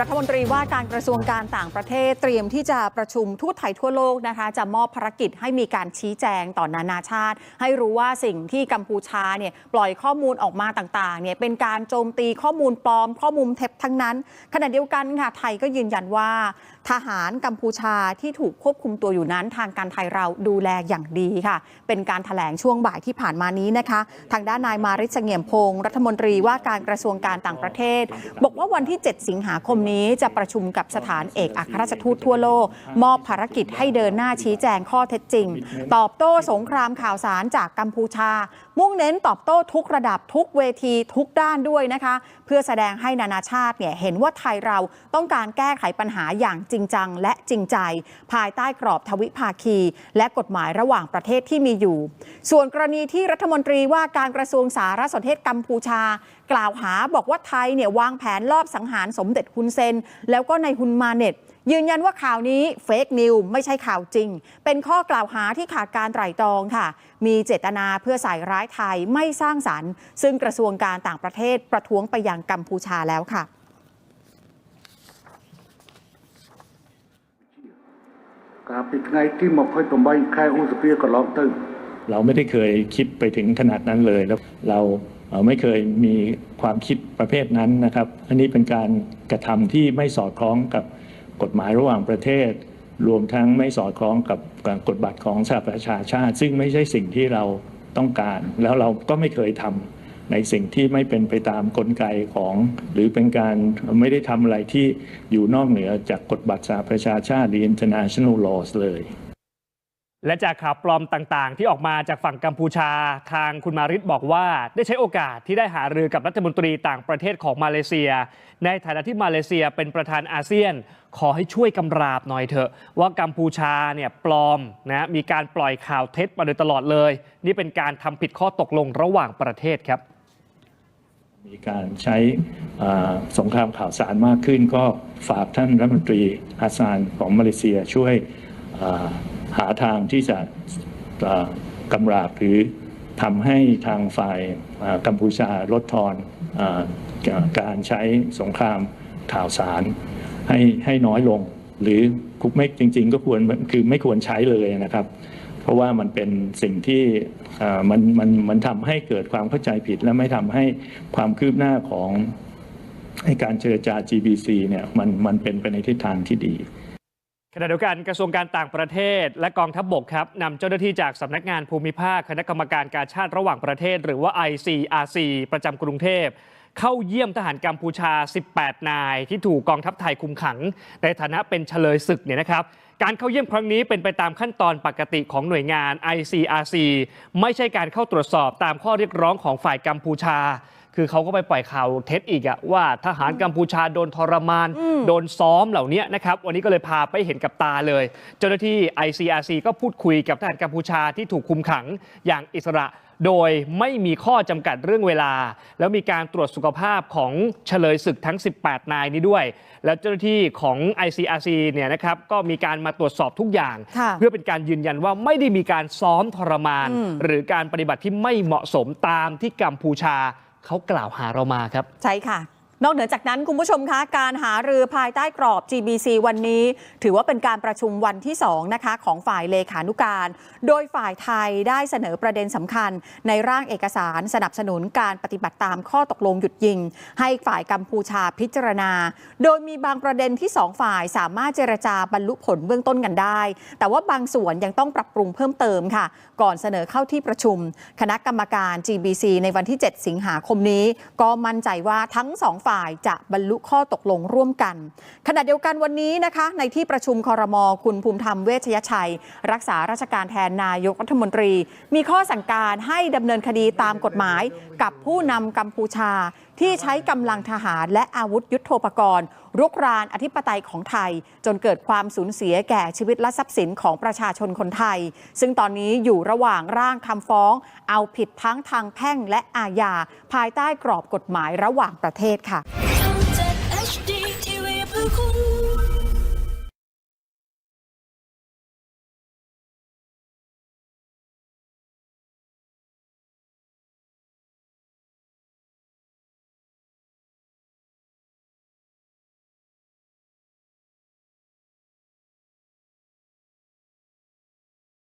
รัฐมนตรีว่าการกระทรวงการต่างประเทศเตรียมที่จะประชุมทูตไทยทั่วโลกนะคะ จะมอบภารกิจให้มีการชี้แจงต่อนานาชาติ ให้รู้ว่าสิ่งที่กัมพูชาเนี่ยปล่อยข้อมูลออกมาต่างๆเนี่ยเป็นการโจมตีข้อมูลปลอม ข้อมูลเท็จทั้งนั้นขณะเดียวกันค่ะไทยก็ยืนยันว่า ทหารกัมพูชาที่ถูกควบคุมตัวอยู่นั้น ทางการไทยเราดูแลอย่างดีค่ะ เป็นการถแถลงช่วงบ่ายที่ผ่านมานี้นะคะ ทางด้านนายมาริศเงี่ยมพงศ์รัฐมนตรีว่าการกระทรวงการต่างประเทศ บอกว่าวันที่ 7 สิงหาคมนี้จะประชุมกับสถานเอกอัครราชทูตทั่วโลก มอบภารกิจให้เดินหน้าชี้แจงข้อเท็จจริง ตอบโต้สงครามข่าวสารจากกัมพูชา มุ่งเน้นตอบโต้ทุกระดับทุกเวทีทุกด้านด้วยนะคะ เพื่อแสดงให้นานาชาติเนี่ยเห็นว่าไทยเราต้องการแก้ไขปัญหาอย่างจริงจังและจริงใจ ภายใต้กรอบทวิภาคี และกฎหมายระหว่างประเทศที่มีอยู่ ส่วนกรณีที่รัฐมนตรีว่าการกระทรวงสารสนเทศกัมพูชากล่าวหาบอกว่าไทยเนี่ยวางแผนลอบสังหารสมเด็จฮุนเซน แล้วก็ในฮุนมาเน็ตยืนยันว่าข่าวนี้เฟกนิวไม่ใช่ข่าวจริง เป็นข้อกล่าวหาที่ขาดการไตร่ตรองค่ะ มีเจตนาเพื่อใส่ร้ายไทยไม่สร้างสารรค์ ซึ่งกระทรวงการต่างประเทศประท้วงไปยังกัมพูชาแล้วค่ะ การปิดไงที่มาพ่อยตมใคายอุสเปียก็ร้อตึงเราไม่ได้เคยคิดไปถึงขนาดนั้นเลยแล้วเรา ไม่เคยมีความคิดประเภทนั้นนะครับ อันนี้เป็นการกระทำที่ไม่สอดคล้องกับกฎหมายระหว่างประเทศ รวมทั้งไม่สอดคล้องกับกฎบัตรของสหประชาชาติ ซึ่งไม่ใช่สิ่งที่เราต้องการ แล้วเราก็ไม่เคยทำในสิ่งที่ไม่เป็นไปตามกลไกของ หรือเป็นการไม่ได้ทำอะไรที่อยู่นอกเหนือจากกฎบัตรสหประชาชาติหรือ international laws เลย และจากข่าวปลอมต่างๆ ที่ออกมาจากฝั่งกัมพูชา ทางคุณมาริตบอกว่าได้ใช้โอกาสที่ได้หารือกับรัฐมนตรีต่างประเทศของมาเลเซีย ในฐานะที่มาเลเซียเป็นประธานอาเซียน ขอให้ช่วยกำราบหน่อยเถอะ ว่ากัมพูชาเนี่ยปลอมนะมีการปล่อยข่าวเท็จมาโดยตลอดเลย นี่เป็นการทำผิดข้อตกลงระหว่างประเทศครับ มีการใช้สงครามข่าวสารมากขึ้น ก็ฝากท่านรัฐมนตรีอาซานของมาเลเซียช่วย หาทางที่จะกำราบหรือทำให้ทางฝ่ายกัมพูชาลดทอนอการใช้สงครามข่าวสาร ให้ให้น้อยลง หรือคุกไม่จริง ๆ ก็ควรคือไม่ควรใช้เลยนะครับ เพราะว่ามันเป็นสิ่งที่มันมันมันทำให้เกิดความเข้าใจผิด และไม่ทำให้ความคืบหน้าของให้การเจรจา GBC เนี่ยมันมันเป็นไปในทิศทางที่ดี ขณะเดียวกันกระทรวงการต่างประเทศ และกองทัพบบกครับนำเจ้าหน้าที่จากสำนักงานภูมิภาคคณะกรรมการการชาติระหว่างประเทศ หรือว่า ICRC ประจำกรุงเทพ เข้าเยี่ยมทหารกัมพูชา 18 นาย ที่ถูกกองทัพไทยคุมขัง ในฐานะเป็นเฉลยศึกเนี่ยนะครับการเข้าเยี่ยมครั้งนี้เป็นไปตามขั้นตอนปกติของหน่วยงาน ICRC ไม่ใช่การเข้าตรวจสอบตามข้อเรียกร้องของฝ่ายกัมพูชา คือเขาก็ไปปล่อยข่าวเท็จอีกอะว่าทหารกัมพูชาโดนทรมาน โดนซ้อมเหล่านี้นะครับ วันนี้ก็เลยพาไปเห็นกับตาเลย เจ้าหน้าที่ ICRC ก็พูดคุยกับทหารกัมพูชาที่ถูกคุมขังอย่างอิสระโดยไม่มีข้อจำกัดเรื่องเวลา แล้วมีการตรวจสุขภาพของเฉลยศึกทั้ง 18 นายนี้ด้วย แล้วเจ้าหน้าที่ของ ICRC เนี่ยนะครับก็มีการมาตรวจสอบทุกอย่างค่ะเพื่อเป็นการยืนยันว่าไม่ได้มีการซ้อมทรมานอืมหรือการปฏิบัติที่ไม่เหมาะสมตามที่กัมพูชา เขากล่าวหาเรามาครับ ใช่ค่ะ นอกเหนือจากนั้นคุณผู้ชมคะการหารือภายใต้กรอบ GBC วันนี้ ถือว่าเป็นการประชุมวันที่2นะคะของฝ่ายเลขานุการ โดยฝ่ายไทยได้เสนอประเด็นสำคัญ ในร่างเอกสารสนับสนุนการปฏิบัติตามข้อตกลงหยุดยิง ให้ฝ่ายกัมพูชาพิจารณา โดยมีบางประเด็นที่ 2 ฝ่ายสามารถเจรจาบรรลุผลเบื้องต้นกันได้ แต่ว่าบางส่วนยังต้องปรับปรุงเพิ่มเติมค่ะ ก่อนเสนอเข้าที่ประชุม คณะกรรมการ GBC ในวันที่ 7 สิงหาคมนี้ ก็มั่นใจว่าทั้งสองฝ่ายจะบรรลุข้อตกลงร่วมกัน ขณะเดียวกันวันนี้นะคะ ในที่ประชุมคอรมอคุณภูมิธรรมเวชยชัย รักษาราชการแทนนายกรัฐมนตรี มีข้อสั่งการให้ดำเนินคดีตามกฎหมาย กับผู้นำกัมพูชาที่ใช้กำลังทหารและอาวุธยุโทโธปกรณ์รุกรานอธิปไตยของไทย จนเกิดความสูญเสียแก่ชีวิตและทรัพย์สินของประชาชนคนไทย ซึ่งตอนนี้อยู่ระหว่างร่างคำฟ้อง เอาผิดทั้งทางแพ่งและอาญาภายใต้กรอบกฎหมายระหว่างประเทศค่ะ Oh.